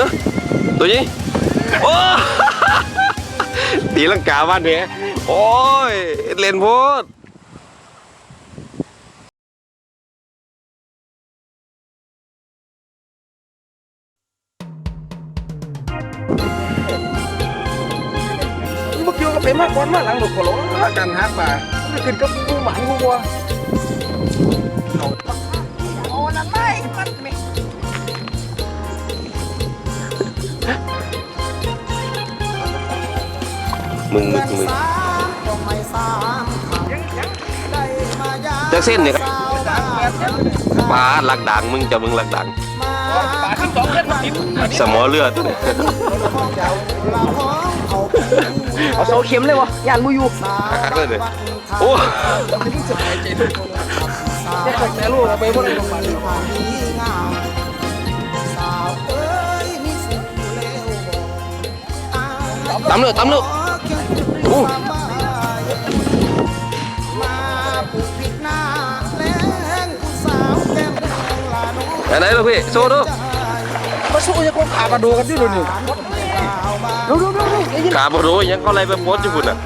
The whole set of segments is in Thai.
ฮะตัวนี้โอ้ตีลังกาบ้านเนี่ยโอ้ยเล่นโพดเมื่อกี้ก็ มึงมึงมึงก็ไม่สามได้มายาจากเส้นเนี่ยครับสาวบ้านปลาหลักดังมึงจะมึงหลักดังมาทั้งสองเล่นมาติดสมอเลือดตัวนี้ละห้องเอาเอาโซเข็มเลยวะยานมูอยู่หักเลยเลยโอ้แต่ลูกเอาไปพวกนี้ลงมางามสาวเอ้ยมีสุขแล้วบอกตำเลยตำเลย โอ้มาปลูกผิดหน้าแรงผู้สาวแก้มแดงลาน้องไหนไหนลูกพี่โซ่ดูมาสู้ยังคงขามาดูกันดิดูนี่ดูดูดูดูไอ้ยินขาบรู้ยังเขาอะไรไปโพสต์อยู่คุณอะ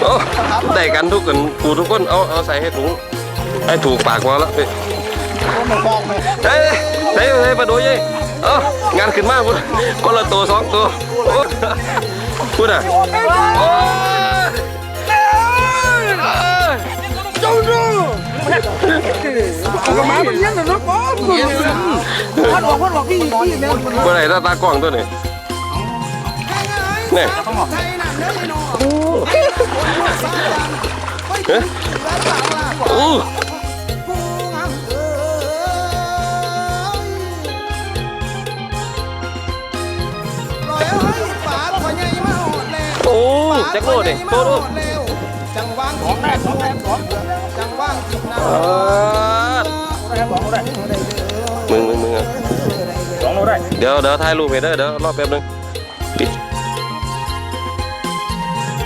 โอ้ได้กันทุกคนกูทุกคนเอาเอาใส่ให้ถุงให้ถูกปากมาแล้วพี่เฮ้ยเฮ้ยเฮ้ยมาดูยัยเอ้างานขึ้นมากพุ่นคนละตัวสองตัวโอ้ พูดอะโอ้ยเจ้าดูเอากระมาเป็นยังไงนะป๊อปพัดบอกพัดบอกพี่พี่เนี่ยเมื่อไหร่ตาตากล้องตัวนี้เนี่ยโอ้ จักโลดดิโตดูจังหวางสองได้สองได้สองจังหวางจิบน้อ่าสองได้มึงมึงมึงอะสองได้เดี๋ยวเดี๋ยวถ่ายรูปให้เด้อเดี๋ยวรอแป๊บนึงปิด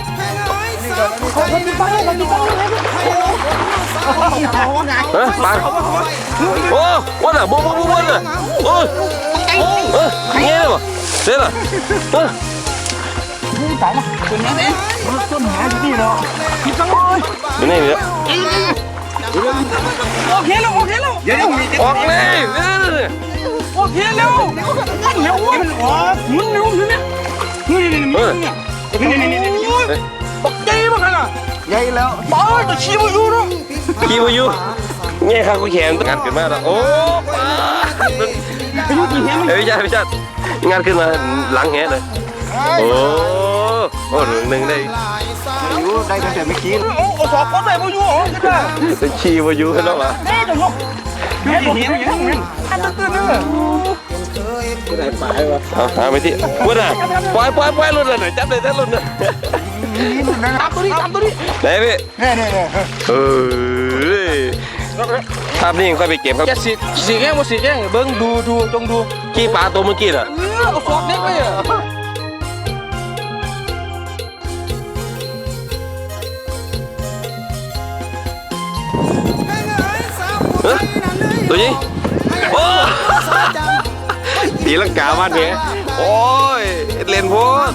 ำแห้งเอ้ยสายนั่นเด้อไอ้าสาวเฮ้ยมาโอ้วันอะบุบบุบวันอะโอ้ยเฮ้ยเงี้ยเหรอเสร็จละ เฮ้ยต้นหาที่เนาะพี่จังเลยเป็นไงเนี่ยโอเคแล้วโอเคแล้วเดี๋ยวออกเลยเออโอเคแล้วเร็วมันออกมันเร็วเนี่ยนี่นี่นี่เออนี่นี่นี่นี่บักใจบ้างนะใหญ่แล้วบ้าจะชี้มาอยู่เนาะขี่มาอยู่เงี้ยข้างกูแขนงานขึ้นมาแล้วโอ้ป้าไปอยู่กี่เห็นเฮ้ยพี่ชายพี่ชายงานขึ้นมาหลังแหเลยโอ้ โอ้หนึ่งหนึ่งได้อยู่ได้ตั้งแต่เมื่อกี้โอ้โหสอบก็ได้มาอยู่เหรอจะได้ได้ขี่มาอยู่แล้วเหรอแม่จะยกแม่จะเห็นอย่างนี้อันนั้นตื่นเลยเอาหาไปที่พูดอะปล่อยปล่อยปล่อยรุ่นเลยหน่อยจับเลยจับรุ่นเลยตามตัวนี้ตามตัวนี้ไหนพี่แน่แน่แน่เฮ้ยภาพนี้ค่อยไปเก็บครับจะสีสีแง่บ่สีแง่เบิ้งดูดูจงดูขี้ปลาตัวเมื่อกี้น่ะเออเอาสอบเด็กเลยอะ เฮ้ยตัวนี้โอ้ตีลังกาบ้านเนี่ยโอ้ยเล่นโพด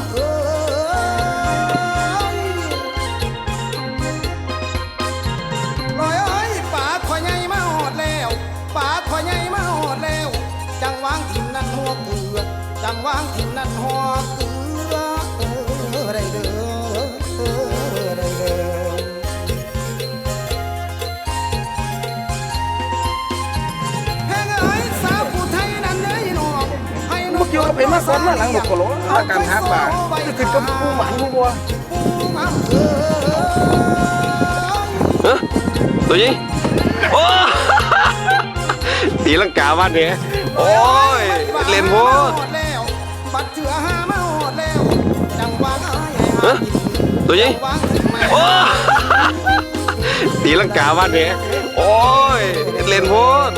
ลอยเอ้ยปากพ่อใหญ่มาหอดแล้วปากพ่อใหญ่มาหอดแล้วจังวางถิ่นนั่นหัวเกลือจังวางถิ่นนั่นหัวเกลือเอ องเมื่อกี้เราไปมาซ้อนมาหลังหมดกะโหลการหาปลาจะขึ้นกับผู้หมันผู้บัวเอ้ยฮะตัวนี้โอ้ตีลังกาบ้านเนี่ยโอ้ยเล่นโพดบัดเถื่อหามาหอดแล้วจังหวะเอ้ยฮะตัวนี้โอ้ตีลังกาบ้านเนี่ยโอ้ยเล่นโพด